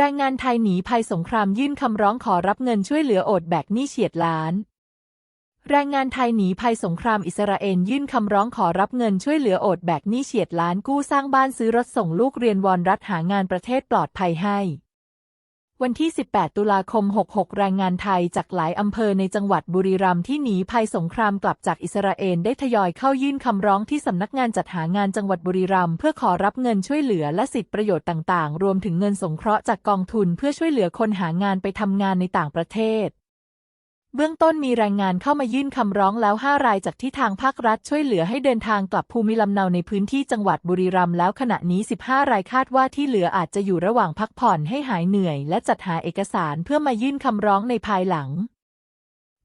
แรงงานไทยหนีภัยสงครามยื่นคำร้องขอรับเงินช่วยเหลือโอดแบกหนี้เฉียดล้าน แรงงานไทยหนีภัยสงครามอิสราเอลยื่นคำร้องขอรับเงินช่วยเหลือโอดแบกหนี้เฉียดล้านกู้สร้างบ้านซื้อรถส่งลูกเรียนวอนรัฐหางานประเทศปลอดภัยให้ วันที่ 18 ตุลาคม 66 แรงงานไทยจากหลายอำเภอในจังหวัดบุรีรัมย์ที่หนีภัยสงครามกลับจากอิสราเอลได้ทยอยเข้ายื่นคำร้องที่สำนักงานจัดหางานจังหวัดบุรีรัมย์เพื่อขอรับเงินช่วยเหลือและสิทธิประโยชน์ต่าง ๆ รวมถึงเงินสงเคราะห์จากกองทุนเพื่อช่วยเหลือคนหางานไปทำงานในต่างประเทศ เบื้องต้นมีแรงงานเข้ามายื่นคำร้องแล้ว 5 รายจากที่ทางภาครัฐช่วยเหลือให้เดินทางกลับภูมิลำเนาในพื้นที่จังหวัดบุรีรัมย์แล้วขณะนี้ 15 รายคาดว่าที่เหลืออาจจะอยู่ระหว่างพักผ่อนให้หายเหนื่อย และจัดหาเอกสารเพื่อมายื่นคำร้องในภายหลัง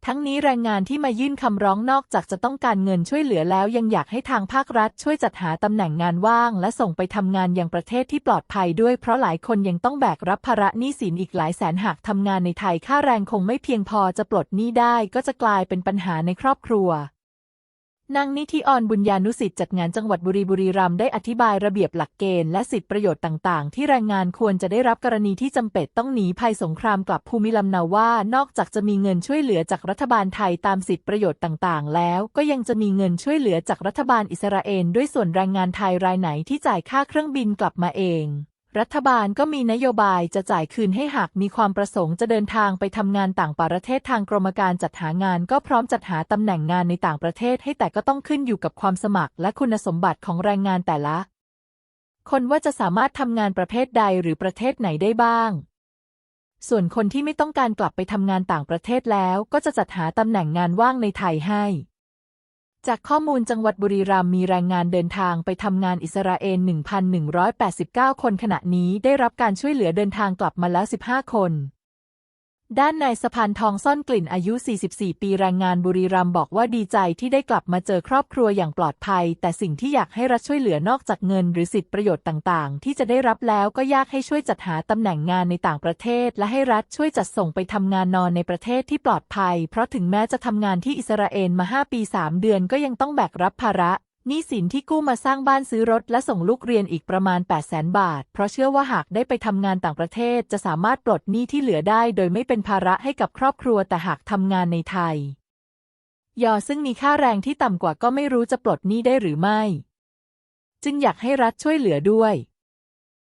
ทั้งนี้แรงงานที่มายื่นคำร้องนอกจากจะต้องการเงินช่วยเหลือแล้วยังอยากให้ทางภาครัฐช่วยจัดหาตำแหน่งงานว่าง และส่งไปทำงานอย่างประเทศที่ปลอดภัยด้วยเพราะหลายคนยังต้องแบกรับภาระหนี้สินอีกหลายแสนหากทำงานในไทยค่าแรงคงไม่เพียงพอจะปลดหนี้ได้ก็จะกลายเป็นปัญหาในครอบครัว นางนิธิออนบุญญานุสิทธิ์จัดงานจังหวัดบุรีบุรีรัมย์ได้อธิบายระเบียบหลักเกณฑ์และสิทธิประโยชน์ต่างๆ ที่แรงงานควรจะได้รับกรณีที่จำเป็นต้องหนีภัยสงครามกลับภูมิลำเนาว่า นอกจากจะมีเงินช่วยเหลือจากรัฐบาลไทยตามสิทธิประโยชน์ต่างๆ แล้ว ก็ยังจะมีเงินช่วยเหลือจากรัฐบาลอิสราเอลด้วยส่วนแรงงานไทยรายไหนที่จ่ายค่าเครื่องบินกลับมาเอง รัฐบาลก็มีนโยบายจะจ่ายคืนให้หากมีความประสงค์จะเดินทางไปทำงานต่างประเทศทางกรมการจัดหางานก็พร้อมจัดหาตำแหน่งงานในต่างประเทศให้แต่ก็ต้องขึ้นอยู่กับความสมัครและคุณสมบัติของแรงงานแต่ละ คนว่าจะสามารถทำงานประเภทใดหรือประเทศไหนได้บ้าง ส่วนคนที่ไม่ต้องการกลับไปทำงานต่างประเทศแล้วก็จะจัดหาตำแหน่งงานว่างในไทยให้ จากข้อมูลจังหวัดบุรีรัมย์มีแรงงานเดินทางไปทำงานอิสราเอล 1,189 คนขณะนี้ได้รับการช่วยเหลือเดินทางกลับมาแล้ว 15 คน ด้านนายสะพานทองซ่อนกลิ่นอายุ 44 ปีแรงงานบุรีรัมย์บอกว่าดีใจที่ได้กลับมาเจอครอบครัวอย่างปลอดภัย แต่สิ่งที่อยากให้รัฐช่วยเหลือนอกจากเงินหรือสิทธิประโยชน์ต่างๆ ที่จะได้รับแล้วก็ยากให้ช่วยจัดหาตำแหน่งงานในต่างประเทศ และให้รัฐช่วยจัดส่งไปทำงานนอนในประเทศที่ปลอดภัย เพราะถึงแม้จะทำงานที่อิสราเอลมา 5 ปี 3 เดือนก็ยังต้องแบกรับภาระ นี่สินที่กู้มาสร้างบ้านซื้อรถและส่งลูกเรียนอีกประมาณ 8 0 0แสนบาท เพราะเชื่อว่าหากได้ไปทำงานต่างประเทศจะสามารถปลดหนี้ที่เหลือได้ โดยไม่เป็นภาระให้กับครอบครัวแต่หากทำงานในไทย ยอซึ่งมีค่าแรงที่ต่ำกว่าก็ไม่รู้จะปลดหนี้ได้หรือไม่ จึงอยากให้รัฐช่วยเหลือด้วย